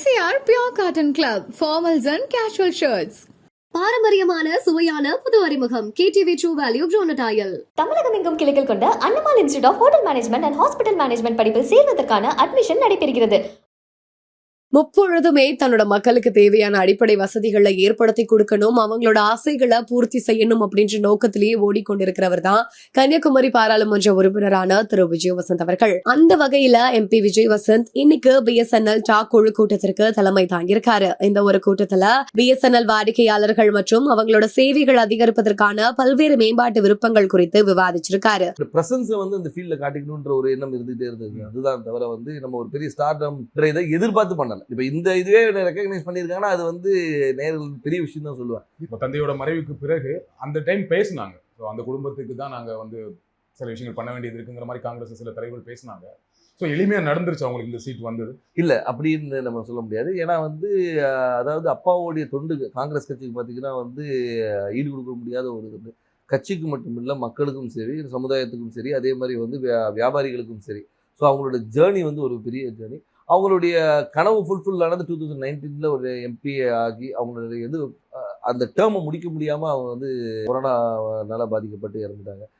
MCR Pure Cotton Club, formals and casual shirts. பாரம்பரியமான சுவையான புது அறிமுகம். கேடிவி ட்ரூ வேல்யூ ப்ரோனடாயல் தமிழகம் எங்கும் கிளைகள் கொண்ட Annamal Institute of hotel management and hospital management படிப்பில் சேர்வதற்கான அட்மிஷன் நடைபெறுகிறது. முப்பொழுதுமே தன்னோட மக்களுக்கு தேவையான அடிப்படை வசதிகளை ஏற்படுத்தி கொடுக்கணும் அவங்களோட ஆசைகளை பூர்த்தி செய்யணும் அப்படின்ற நோக்கத்திலேயே ஓடிக்கொண்டிருக்கிறவர் தான் கன்னியாகுமரி பாராளுமன்ற உறுப்பினரான திரு. விஜய் வசந்த் அவர்கள். அந்த வகையில எம்பி விஜய் வசந்த் இன்னைக்கு பிஎஸ்என்எல் டாக் குழு கூட்டத்திற்கு தலைமை தாங்கியிருக்காரு. இந்த ஒரு கூட்டத்துல பிஎஸ்என்எல் வாடிக்கையாளர்கள் மற்றும் அவங்களோட சேவைகள் அதிகரிப்பதற்கான பல்வேறு மேம்பாட்டு விருப்பங்கள் குறித்து விவாதிச்சிருக்காரு. வந்து இந்த ஃபீல்ட்ல காட்டிக்கணும்ன்ற ஒரு எண்ணம் இருந்துட்டே இருந்தது. அதுதான் தவிர வந்து நம்ம ஒரு பெரிய ஸ்டார்டம்ன்ற இதை எதிர்பார்த்து பண்ணல. இப்போ இந்த இதுவே ரெக்கக்னைஸ் பண்ணியிருக்காங்கன்னா அது வந்து நேரில் பெரிய விஷயம் தான் சொல்லுவேன். இப்போ தந்தையோட மறைவுக்கு பிறகு அந்த டைம் பேசினாங்க. ஸோ அந்த குடும்பத்துக்கு தான் நாங்கள் வந்து சில விஷயங்கள் பண்ண வேண்டியது இருக்குங்கிற மாதிரி காங்கிரஸ் சில தலைவர்கள் பேசினாங்க. ஸோ எளிமையாக நடந்துருச்சு அவங்களுக்கு இந்த சீட் வந்தது. இல்லை அப்படின்னு நம்ம சொல்ல முடியாது. ஏன்னா வந்து அதாவது அப்பாவுடைய தொண்டு காங்கிரஸ் கட்சிக்கு பார்த்தீங்கன்னா வந்து ஈடு கொடுக்க முடியாத ஒரு இது. கட்சிக்கு மட்டும் இல்லை மக்களுக்கும் சரி சமுதாயத்துக்கும் சரி அதே மாதிரி வந்து வியா- வியாபாரிகளுக்கும் சரி. ஸோ அவங்களோட ஜேர்னி வந்து ஒரு பெரிய ஜேர்னி அவங்களுடைய கனவு ஃபுல்ஃபில் ஆனது டூ தௌசண்ட் நைன்டீனில் ஒரு எம்பி ஆகி அவங்களுடைய இது அந்த டேர்மை முடிக்க முடியாமல் அவங்க வந்து கொரோனானால பாதிக்கப்பட்டு இறந்துட்டாங்க.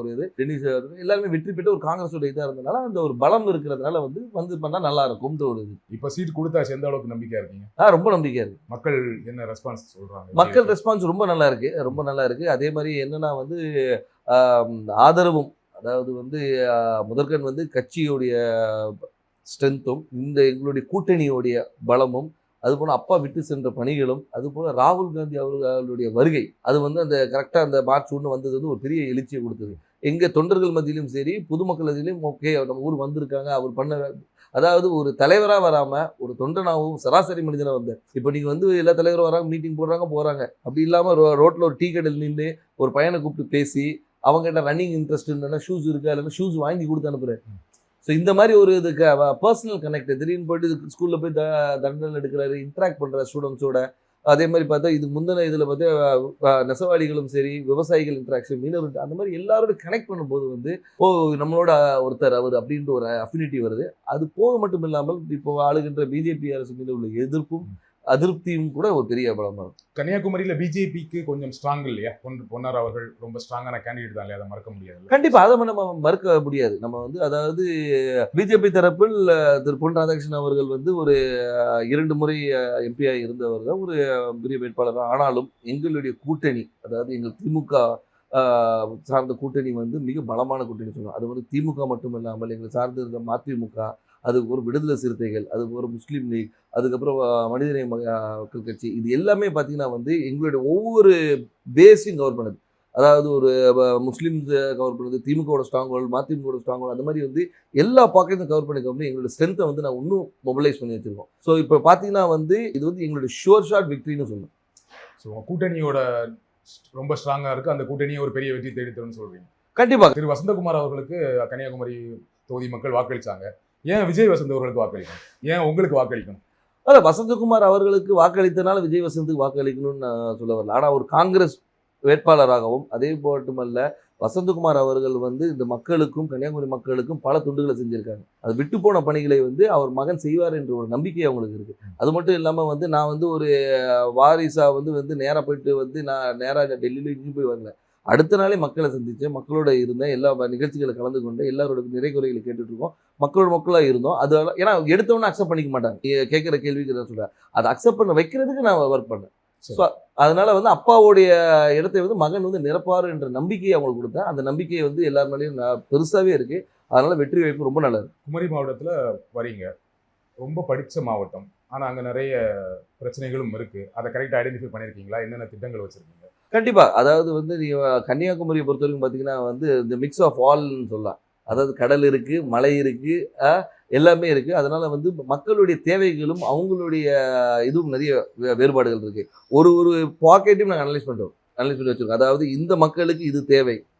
ஒரு இது டென்னிஸ் எல்லாருமே வெற்றி பெற்ற ஒரு காங்கிரஸோட இதா இருந்தனால அந்த ஒரு பலம் இருக்கிறதுனால வந்து வந்து பண்ணா நல்லா இருக்கும்ன்ற ஒரு இது. இப்ப சீட் கொடுத்தாச்சு எந்த அளவுக்கு நம்பிக்கையா இருக்கீங்க? ஆ ரொம்ப நம்பிக்கையா இருக்கு. மக்கள் என்ன ரெஸ்பான்ஸ் சொல்றாங்க? மக்கள் ரெஸ்பான்ஸ் ரொம்ப நல்லா இருக்கு ரொம்ப நல்லா இருக்கு. அதே மாதிரி என்னன்னா வந்து ஆதரவும் அதாவது வந்து முதற்கண் வந்து கட்சியுடைய ஸ்ட்ரென்த்தும் இந்த எங்களுடைய கூட்டணியோடைய பலமும் அதுபோல அப்பா விட்டு சென்ற பணிகளும் அதுபோல ராகுல் காந்தி அவர்களுடைய வருகை அது வந்து அந்த கரெக்டாக அந்த மார்ச் ஒன்று வந்தது வந்து ஒரு பெரிய எழுச்சியை கொடுத்தது. எங்க தொண்டர்கள் மத்தியிலும் சரி பொதுமக்கள் மத்தியிலும் ஓகே நம்ம ஊர் வந்திருக்காங்க அவர் பண்ண அதாவது ஒரு தலைவராக வராம ஒரு தொண்டனாகவும் சராசரி மனிதனாக வந்தார் இப்போ நீங்க வந்து எல்லா தலைவரும் வராங்க மீட்டிங் போடுறாங்க போறாங்க. அப்படி இல்லாம ரோ ரோட்ல ஒரு டீ கடையில் நின்று ஒரு பையனை கூப்பிட்டு பேசி அவங்ககிட்ட ரன்னிங் இன்ட்ரெஸ்ட் இல்லைன்னா ஷூஸ் இருக்கா இல்லைன்னா ஷூஸ் வாங்கி கொடுத்து அனுப்புறேன். ஸோ இந்த மாதிரி ஒரு இதுக்கு பர்சனல் கனெக்ட் திடீர்னு போயிட்டு ஸ்கூலில் போய் த தண்டனை எடுக்கிறாரு இன்ட்ராக்ட் பண்ணுற ஸ்டூடெண்ட்ஸோட அதே மாதிரி பார்த்தா இது முந்தின இதில் பார்த்தா நெசவாளிகளும் சரி விவசாயிகள் இன்ட்ராக்ஷன் மீனவர் அந்த மாதிரி எல்லாரோட கனெக்ட் பண்ணும்போது வந்து ஓ நம்மளோட ஒருத்தர் அவர் அப்படின்ற ஒரு அஃபினிட்டி வருது. அது போக மட்டும் இல்லாமல் இப்போ ஆளுகின்ற பிஜேபி அரசு மீது உள்ள எதிர்ப்பும் அதிருப்தியும் கூட ஒரு பெரிய பலமாக இருக்கும். கன்னியாகுமரியில பிஜேபிக்கு கொஞ்சம் ஸ்ட்ராங் இல்லையா? பொன் பொன்னார் அவர்கள் ரொம்ப ஸ்ட்ராங்கான கேண்டிடேட் தான் இல்லையா? அதை மறக்க முடியாது கண்டிப்பா அதை நம்ம மறுக்க முடியாது. நம்ம வந்து அதாவது பிஜேபி தரப்பில் திரு பொன் ராதாகிருஷ்ணன் அவர்கள் வந்து ஒரு இரண்டு முறை எம்பியாக இருந்தவர் தான் ஒரு பெரிய வேட்பாளர். ஆனாலும் எங்களுடைய கூட்டணி அதாவது எங்கள் திமுக சார்ந்த கூட்டணி வந்து மிக பலமான கூட்டணி சொல்லுவோம் அது வந்து திமுக மட்டும் இல்லாமல் எங்களை சார்ந்து மதிமுக அது ஒரு விடுதலை சிறுத்தைகள் அது ஒரு முஸ்லீம் லீக் அதுக்கப்புறம் மனிதநேய மக்கள் கட்சி இது எல்லாமே பார்த்தீங்கன்னா வந்து எங்களுடைய ஒவ்வொரு பேஸையும் கவர் பண்ணுது. அதாவது ஒரு அஹ், முஸ்லிம்ஸ் கவர் பண்ணுறது திமுகவோட ஸ்ட்ராங் ஹோல்டு மதிமுகவோட ஸ்ட்ராங் அந்த மாதிரி வந்து எல்லா பாக்கெட்டும் கவர் பண்ணி பண்ணி எங்களோட ஸ்ட்ரென்த்தை வந்து நான் இன்னும் மொபிலைஸ் பண்ணி வச்சிருக்கோம். ஸோ இப்போ பார்த்தீங்கன்னா வந்து இது வந்து எங்களோட ஷுவர் ஷாட் விக்ட்ரின்னு சொல்லணும். ஸோ கூட்டணியோட ரொம்ப ஸ்ட்ராங்கா இருக்கு அந்த கூட்டணியை ஒரு பெரிய வெற்றி தேடி தரும்னு சொல்றீங்க. கண்டிப்பாக திரு. வசந்தகுமார் அவர்களுக்கு கன்னியாகுமரி தொகுதி மக்கள் வாக்களிச்சாங்க. ஏன் விஜய் வசந்த் அவர்களுக்கு வாக்களிக்கணும்? ஏன் உங்களுக்கு வாக்களிக்கணும்? அதான் வசந்தகுமார் அவர்களுக்கு வாக்களித்தனால விஜய் வசந்துக்கு வாக்களிக்கணும்னு நான் சொல்ல வரல. ஆனால் ஒரு காங்கிரஸ் வேட்பாளராகவும் அதே மட்டுமல்ல வசந்தகுமார் அவர்கள் வந்து இந்த மக்களுக்கும் கன்னியாகுமரி மக்களுக்கும் பல துண்டுகளை செஞ்சுருக்காங்க அது விட்டு போன பணிகளை வந்து அவர் மகன் செய்வார் என்ற ஒரு நம்பிக்கை அவங்களுக்கு இருக்குது அது மட்டும் இல்லாமல் வந்து நான் வந்து ஒரு வாரிசாக வந்து வந்து நேராக போயிட்டு வந்து நான் நேராக டெல்லியில் இங்கேயும் போய் வரல. அடுத்த நாளே மக்களை சந்திச்சேன் மக்களோட இருந்தேன் எல்லா நிகழ்ச்சிகளை கலந்து கொண்டு எல்லாரோட நிறை குறைகளை கேட்டுட்டு இருக்கோம் மக்களோட மக்களாக இருந்தோம். அது ஏன்னா எடுத்தவொன்னே அக்செப்ட் பண்ணிக்க மாட்டாங்க. கேட்குற கேள்விக்கு நான் சொல்கிறேன் அதை அக்செப்ட் பண்ண வைக்கிறதுக்கு நான் ஒர்க் பண்ணேன். So, அதனால வந்து அப்பாவுடைய இடத்தை வந்து மகன் வந்து நிரப்பாரு என்ற நம்பிக்கையை அவங்களுக்கு கொடுத்தேன். அந்த நம்பிக்கையை வந்து எல்லார் மேலேயும் நான் பெருசாவே இருக்கு. அதனால வெற்றி வாய்ப்பு ரொம்ப நல்லது குமரி மாவட்டத்துல வரீங்க. ரொம்ப படிச்ச மாவட்டம். ஆனா அங்க நிறைய பிரச்சனைகளும் இருக்கு. அதை கரெக்டாக ஐடென்டிஃபை பண்ணிருக்கீங்களா? என்னென்ன திட்டங்கள் வச்சிருக்கீங்க? கண்டிப்பாக அதாவது வந்து நீ கன்னியாகுமரியை பொறுத்த வரைக்கும் பார்த்தீங்கன்னா வந்து இந்த மிக்ஸ் ஆஃப் ஆல்னு சொல்லலாம். அதாவது கடல் இருக்குது மலை இருக்குது எல்லாமே இருக்குது அதனால் வந்து மக்களுடைய தேவைகளும் அவங்களுடைய இதுவும் நிறைய வே- வேறுபாடுகள் இருக்குது ஒரு ஒரு பாக்கெட்டையும் நாங்கள் அனலைஸ் பண்ணுறோம் அனலைஸ் பண்ணி வச்சுருக்கோம். அதாவது இந்த மக்களுக்கு இது தேவை.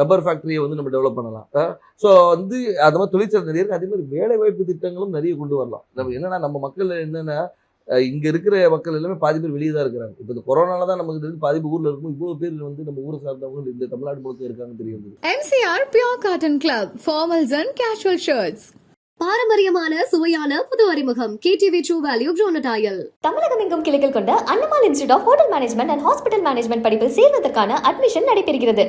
ரப்பர் ஃபேக்ட்ரியை வந்து நம்ம டெவலப் பண்ணலாம். ஸோ வந்து அது மாதிரி தொழிற்சாலை நிறைய இருக்குது அதே மாதிரி வேலை வாய்ப்பு திட்டங்களும் நிறைய கொண்டு வரலாம். நம்ம என்னன்னா நம்ம மக்கள் என்னென்னா இங்கே இருக்கிற மக்கள் எல்லாமே பாதி பேர் வெளியே தான் இருக்கிறாங்க. இப்போ இந்த கொரோனால தான் நமக்கு தெரிஞ்சு பாதி ஊரில் இருக்கும் இவ்வளோ பேர் வந்து நம்ம ஊரை சார்ந்தவங்க இந்த தமிழ்நாடு முழுக்க இருக்காங்கன்னு தெரிய வந்தது. MCR Pure Cotton Club, formals and casual shirts. பாரம்பரியமான சுவையான புது அறிமுகம். கேடிவி ட்ரூ வேல்யூ ப்ரோனடாயல் தமிழகம் எங்கும் கிளைகள் கொண்ட Annamal Institute of hotel management and hospital management படிப்பில் சேர்வதற்கான அட்மிஷன் நடைபெறுகிறது.